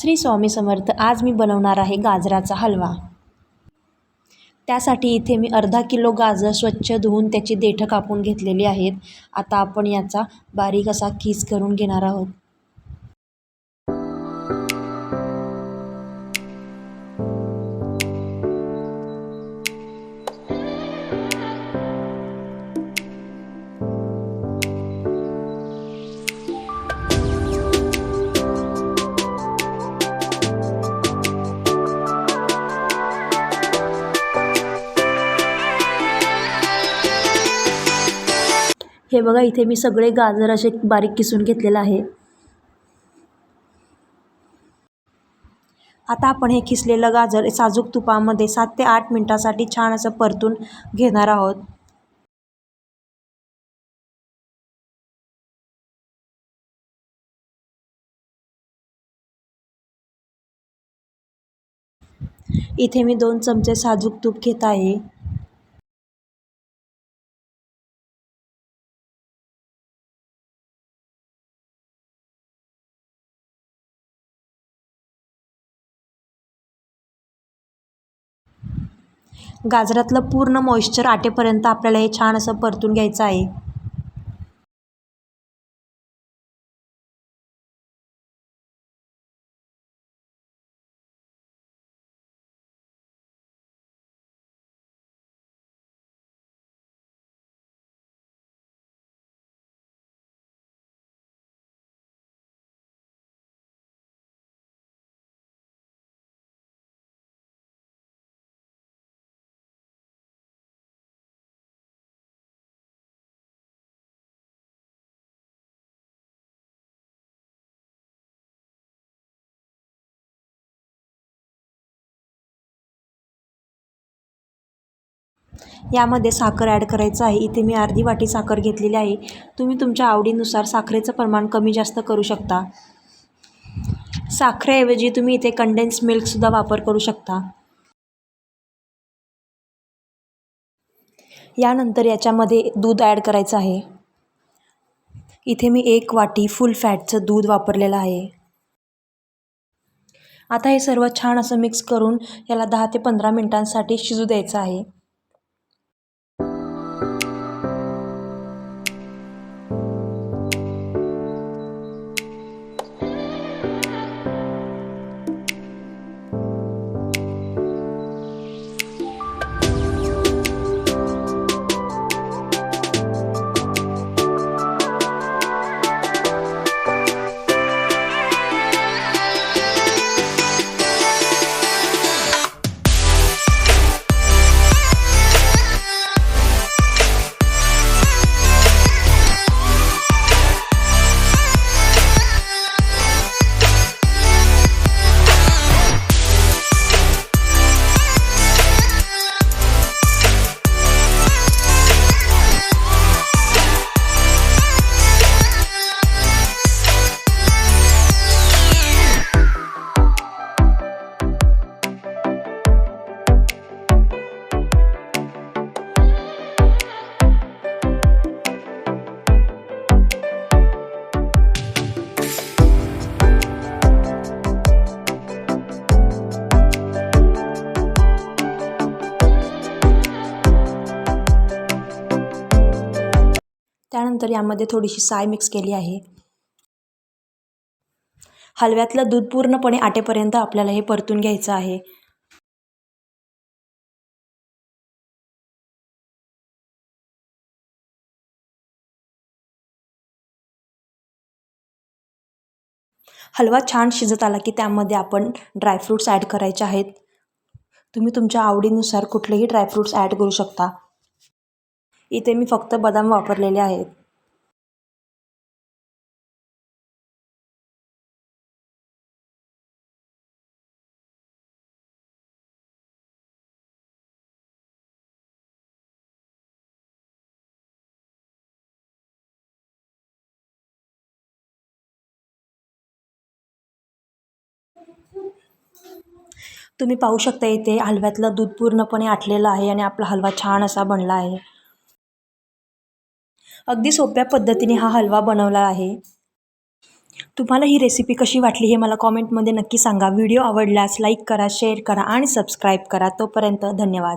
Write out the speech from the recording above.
श्री स्वामी समर्थ आज मी बनवणार आहे गाजराचा हलवा. त्यासाठी इथे मी अर्धा किलो गाजर स्वच्छ धुवून त्याची देठं कापून घेतलेली आहेत. आता आपण याचा बारीक असा किस करून घेणार आहोत. हे बघा इथे मी सगळे गाजर असे बारीक किसून घेतलेलं आहे. आता आपण हे किसलेलं गाजर साजूक तुपामध्ये सात ते आठ मिनटासाठी छान असं परतून घेणार आहोत. इथे मी दोन चमचे साजूक तूप घेत आहे. गाजरातलं पूर्ण मॉइश्चर आटेपर्यंत आपल्याला हे छान असं परतून घ्यायचं आहे. यामध्ये साखर ॲड करायचं आहे. इथे मी अर्धी वाटी साखर घेतलेली आहे. तुम्ही तुमच्या आवडीनुसार साखरेचं प्रमाण कमी जास्त करू शकता. साखरेऐवजी तुम्ही इथे कंडेन्स मिल्कसुद्धा वापर करू शकता. यानंतर याच्यामध्ये दूध ॲड करायचं आहे. इथे मी एक वाटी फुल फॅटचं दूध वापरलेलं आहे. आता हे सर्व छान असं मिक्स करून याला दहा ते पंधरा मिनटांसाठी शिजू द्यायचं आहे. त्यानंतर यामध्ये थोडीशी साय मिक्स केली आहे. हलव्यातलं दूध पूर्णपणे आटेपर्यंत आपल्याला हे परतून घ्यायचं आहे. हलवा छान शिजत आला की त्यामध्ये आपण ड्रायफ्रूट्स ॲड करायचे आहेत. तुम्ही तुमच्या आवडीनुसार कुठलेही ड्रायफ्रूट्स ॲड करू शकता. इथे मी फक्त बदाम वापरलेले आहेत. तुम्ही पाहू शकता इथे हलव्यातलं दूध पूर्णपणे आटलेलं आहे आणि आपला हलवा छान असा बनला आहे. अगदी सोप्या पद्धतीने हा हलवा बनवला आहे. तुम्हाला ही रेसिपी कशी वाटली हे मला कॉमेंटमध्ये नक्की सांगा. व्हिडिओ आवडल्यास लाईक करा शेअर करा आणि सबस्क्राईब करा. तोपर्यंत धन्यवाद.